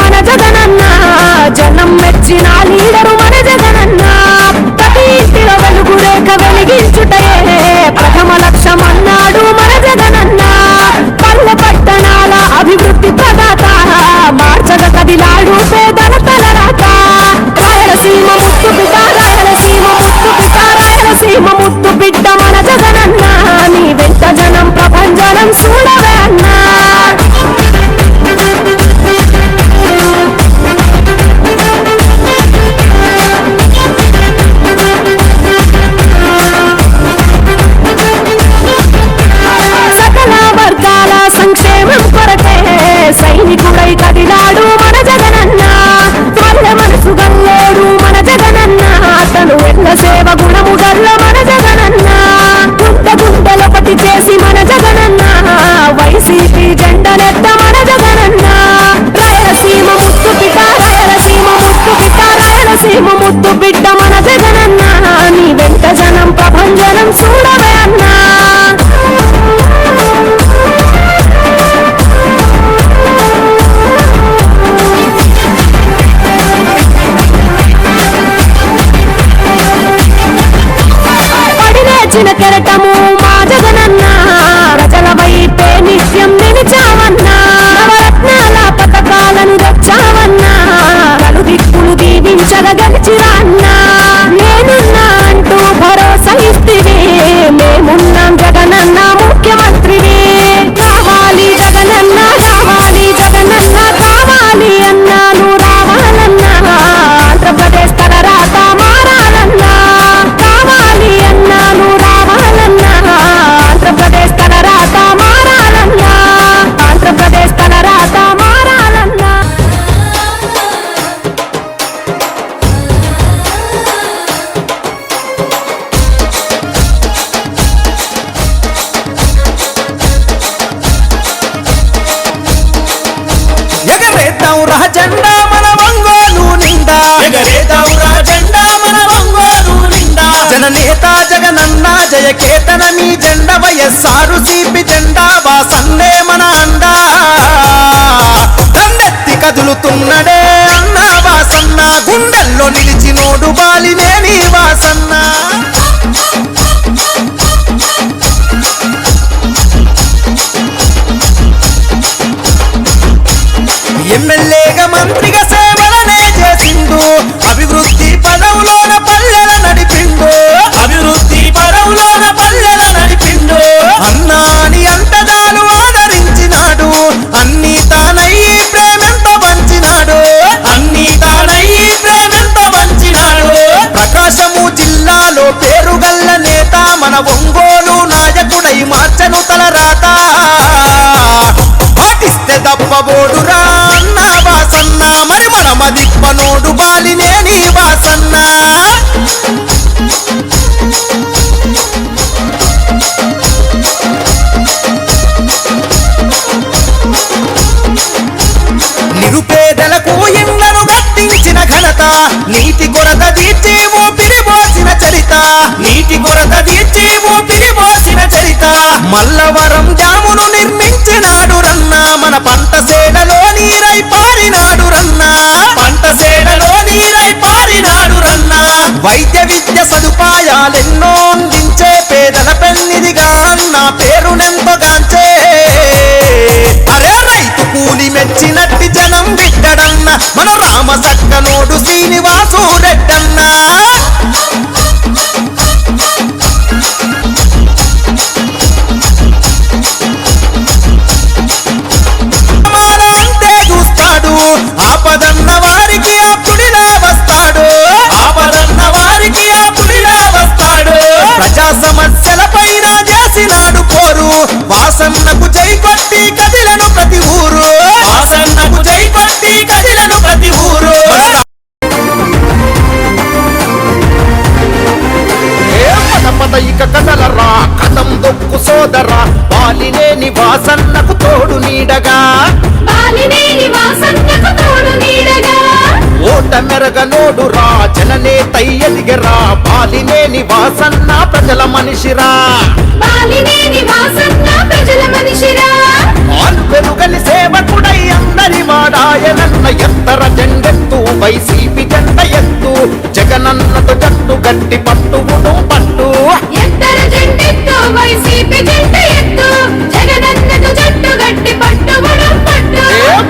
మన జగనన్న. జనం మెచ్చిన లీడరు మన కెరటము సారు సీపి జెండా వాసన్నే మన అండా. దండెత్తి కదులుతున్నడే అన్నా వాసన్న గుండెల్లో నిలిచినోడు బాలినే నీ వాసన్న. మల్లవరం డ్యామును నిర్మించినాడు రన్న. మన పంట సేడలో నీరై పారినాడు రన్న. పంట సేడలో నీరై పారినాడు రన్న. వైద్య విద్య సదుపాయాలెన్నో అందించే పేదల పెన్నిదిగా నా పేరునెంతో అరే రైతు కూలి మెచ్చినట్టి జనం బిడ్డ వాసన్నకు జై కొట్టి కదిలను ప్రతి ఊరు. వాసన్నకు జై కొట్టి కదిలను ప్రతి ఊరు. ఏ పద పద ఇక కదలరా కథం దొక్కు సోదరా బాలినేని వాసన్నకు తోడు నీడగా. ఓట మెరగనోడు రా జననే తయ్యదిగరా బాలినేని వాసన్న ప్రజల మనిషిరా. పెరుగని సేవకుడై అందరి వాడాయనన్న ఎత్తర జెండెత్తు వైసీపీ జెండ ఎత్తు జగనన్నతో జట్టు గట్టి పట్టువును పట్టు.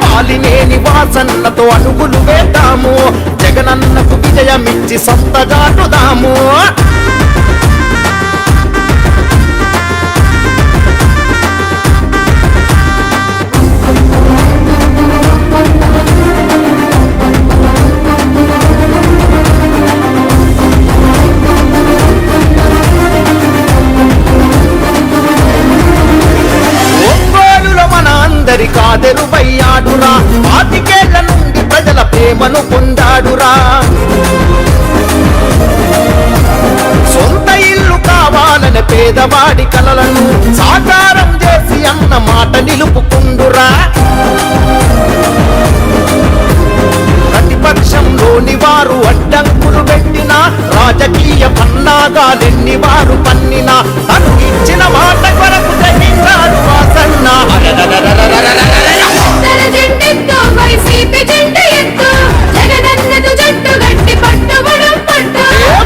బాలినేని వాసన్నతో అడుగులు వేద్దాము జగనన్నకు విజయమిచ్చి సొంతగాటుదాము వారు అడ్డంకులు పెట్టిన రాజకీయ పన్నాగాలెన్ని వారు పన్నిన తను ఇచ్చిన మాట కొరకు తెగించాడు వాసన్న.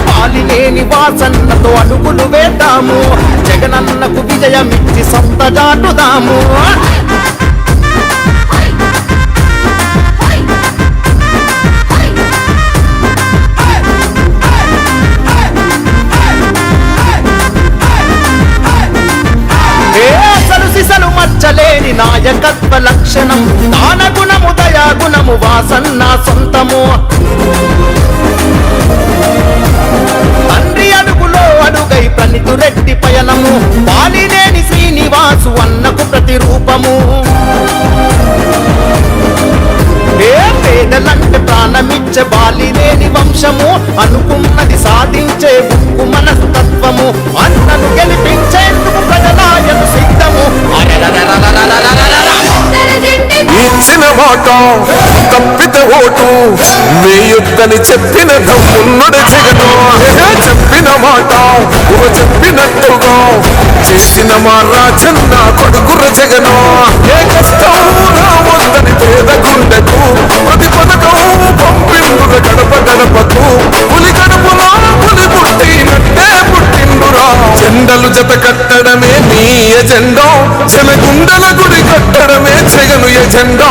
పాలినేని వాసన్నతో అడుగులు వేద్దాము జగనన్నకు విజయమిచ్చి సొంత దాటుదాము నాయకత్వ లక్షణం. దాన గుణము దయా గుణము వాసన్న సొంతము. తండ్రి అడుగులో అడుగై ప్రణితురెడ్డి పయనము. పాలినేని శ్రీనివాసు అన్నకు ప్రతిరూపము. ఏ పేదలంటే ప్రాణమిచ్చే బాలినేని వంశము అనుకున్నది సాధించే ఉక్కు మనస్తత్వము. మాట తప్పిత ఓటు వేయొద్దని చెప్పిన దమ్మున్నడు జగను చెప్పిన మాట ఓ చెప్పినట్టుగా చేసిన మా రాజన్న కొడుకుర జగను. ఏ కష్టం రావద్దని పేద గుండెకు ప్రతి పథకం పంపిండుర గడప గడపకు. పులి గడపలా పులి పుట్టినట్టే పుట్టిండురా. జెండలు జత కట్టడమే నీ ఎజెండా చెలగుండల గుడి కట్టడమే జగను ఎజెండా.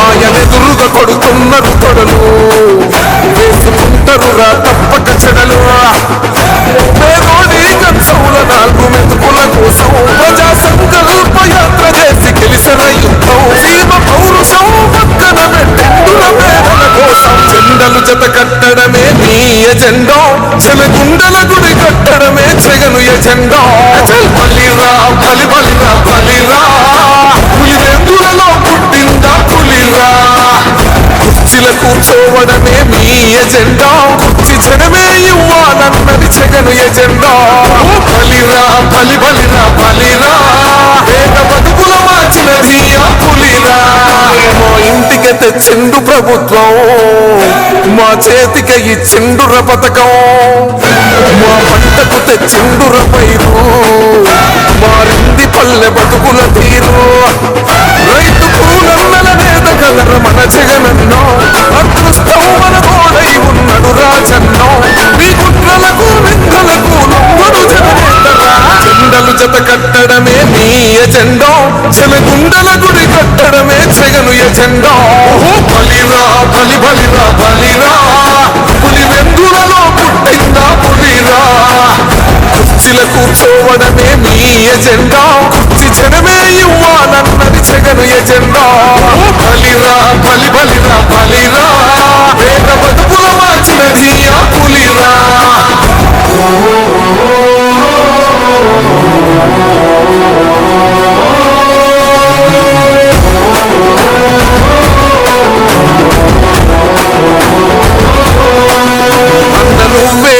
ఆయనెదురుగా కొడుతున్నారు తొడలు. వేసుకుంటారు రా తప్పక చెడలు. పేదోడి కంచౌల నాలుగు మెతుకుల కోసం ప్రజాసం చెండు ప్రభుత్వం. మా చేతికి ఇచ్చిండుర పథకం. మా పంటకు తెచ్చిండుర పైరు. మారింది పల్లె బతుకుల తీరు. రైతు కూలన్నల నేత కలర మన జగనన్నో. అదృష్టం మన తోడై ఉన్నడు రాజన్నో. మీ కుట్రలకు నిందలకు లొంగడు జగనేతరా జెండలు జత కట్టడమే మీ ఎజెండో చెలగుండల గుడి కట్టడమే చెగను ఎజెండో కుర్చీల కూర్చోవడమే మీ ఎజెండా. కుర్చీ జనమే ఇవ్వాలన్నది జగను ఎజెండా. బలిరా బలి బలిరా బలిరా. వేద బతుకుల మార్చినది ఆ పులిరా. అన్న నువ్వే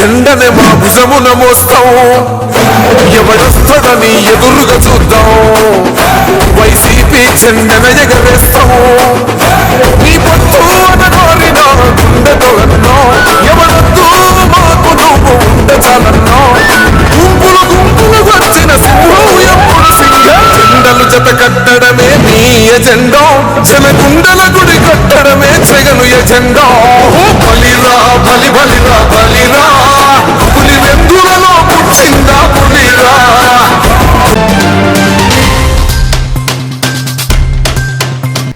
జెండని మా భుజమున మోస్తాం ఎవడొస్తాడని ఎదురుగా చూద్దాం. వైసీపీ జెండన ఎగరేస్తాం నీ పట్టు అనగోరిన గుండెతో అన్నో ఎవడొద్దు మాకు నువ్వు ఉండ